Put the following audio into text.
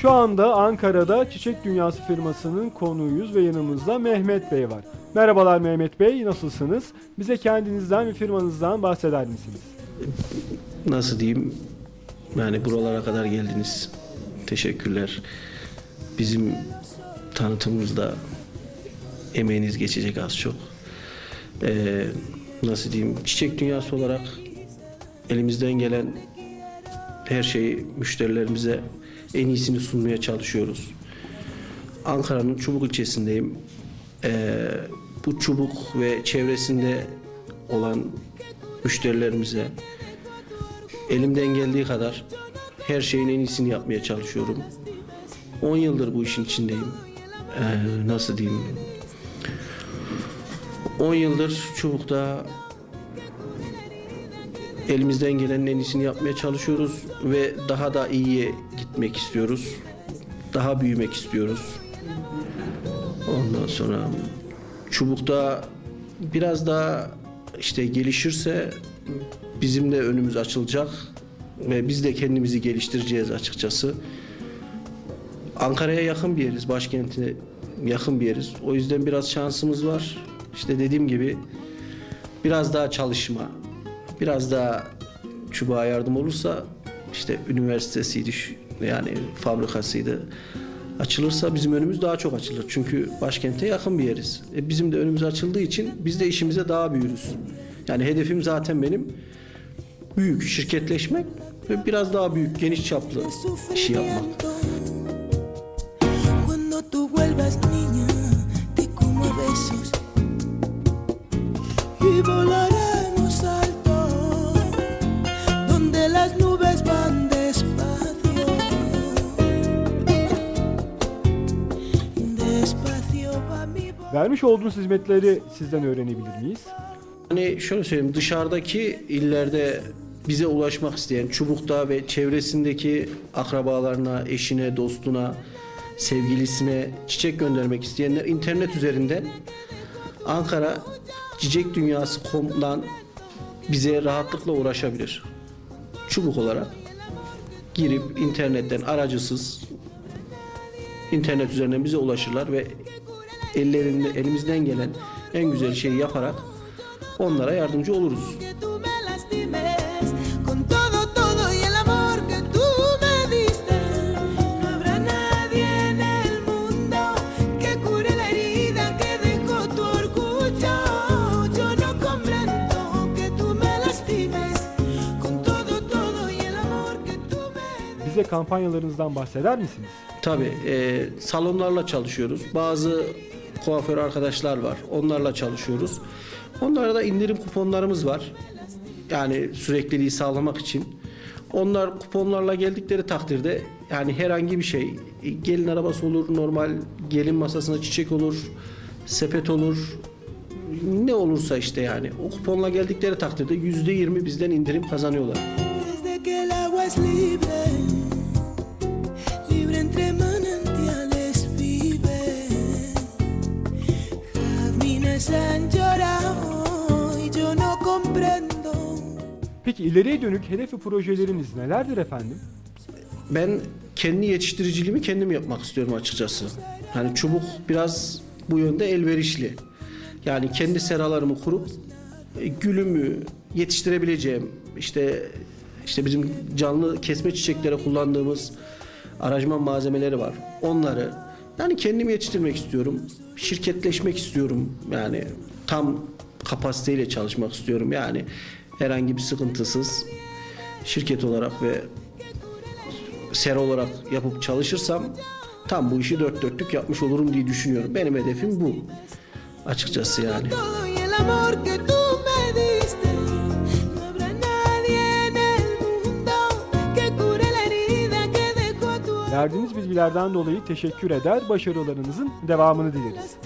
Şu anda Ankara'da Çiçek Dünyası firmasının konuğuyuz ve yanımızda Mehmet Bey var. Merhabalar Mehmet Bey, nasılsınız? Bize kendinizden ve firmanızdan bahseder misiniz? nasıl diyeyim yani buralara kadar geldiniz. Teşekkürler. Bizim tanıtımımızda emeğiniz geçecek az çok. Ee, nasıl diyeyim çiçek dünyası olarak elimizden gelen her şeyi müşterilerimize en iyisini sunmaya çalışıyoruz. Ankara'nın Çubuk ilçesindeyim. Ee, bu Çubuk ve çevresinde olan müşterilerimize elimden geldiği kadar her şeyin en iyisini yapmaya çalışıyorum. 10 yıldır bu işin içindeyim. Ee, nasıl diyeyim? 10 yıldır çubukta elimizden gelenin en iyisini yapmaya çalışıyoruz ve daha da iyiye gitmek istiyoruz. Daha büyümek istiyoruz. Ondan sonra çubukta biraz daha işte gelişirse bizim de önümüz açılacak ve biz de kendimizi geliştireceğiz açıkçası. Ankara'ya yakın bir yeriz, başkentine yakın bir yeriz. O yüzden biraz şansımız var. İşte dediğim gibi biraz daha çalışma, biraz daha çubuğa yardım olursa işte üniversitesiydi yani fabrikasıydı açılırsa bizim önümüz daha çok açılır. Çünkü başkente yakın bir yeriz. E bizim de önümüz açıldığı için biz de işimize daha büyürüz. Yani hedefim zaten benim büyük şirketleşmek ve biraz daha büyük, geniş çaplı işi yapmak. Vermiş olduğunuz hizmetleri sizden öğrenebilir miyiz? Hani şöyle söyleyeyim dışarıdaki illerde bize ulaşmak isteyen Çubuk'ta ve çevresindeki akrabalarına, eşine, dostuna, sevgilisine çiçek göndermek isteyenler internet üzerinden Ankara Çiçek Dünyası.com'dan bize rahatlıkla ulaşabilir. Çubuk olarak girip internetten aracısız internet üzerinden bize ulaşırlar ve ellerinde elimizden gelen en güzel şeyi yaparak onlara yardımcı oluruz. que tú me lastimes con todo, todo y el amor que tú me diste. No habrá nadie en el mundo que cure la herida que dejó tu orgullo. Yo no comprendo que tú me lastimes con todo, todo y el amor que tú me Bize kampanyalarınızdan bahseder misiniz? Tabii e, salonlarla çalışıyoruz. Bazı kuaför arkadaşlar var. Onlarla çalışıyoruz. Onlara da indirim kuponlarımız var. Yani sürekliliği sağlamak için. Onlar kuponlarla geldikleri takdirde yani herhangi bir şey gelin arabası olur, normal gelin masasına çiçek olur, sepet olur. Ne olursa işte yani o kuponla geldikleri takdirde yüzde yirmi bizden indirim kazanıyorlar. Jazmines han llorado y yo no comprendo. Peki ileriye dönük hedef ve projeleriniz nelerdir efendim? Ben kendi yetiştiriciliğimi kendim yapmak istiyorum açıkçası. Hani çubuk biraz bu yönde elverişli. Yani kendi seralarımı kurup e, gülümü yetiştirebileceğim işte işte bizim canlı kesme çiçeklere kullandığımız aranjman malzemeleri var. Onları yani kendim yetiştirmek istiyorum. Şirketleşmek istiyorum. Yani tam kapasiteyle çalışmak istiyorum. Yani herhangi bir sıkıntısız şirket olarak ve sera olarak yapıp çalışırsam tam bu işi dört dörtlük yapmış olurum diye düşünüyorum. Benim hedefim bu. Açıkçası yani. Verdiğiniz bilgilerden dolayı teşekkür eder, başarılarınızın devamını dileriz.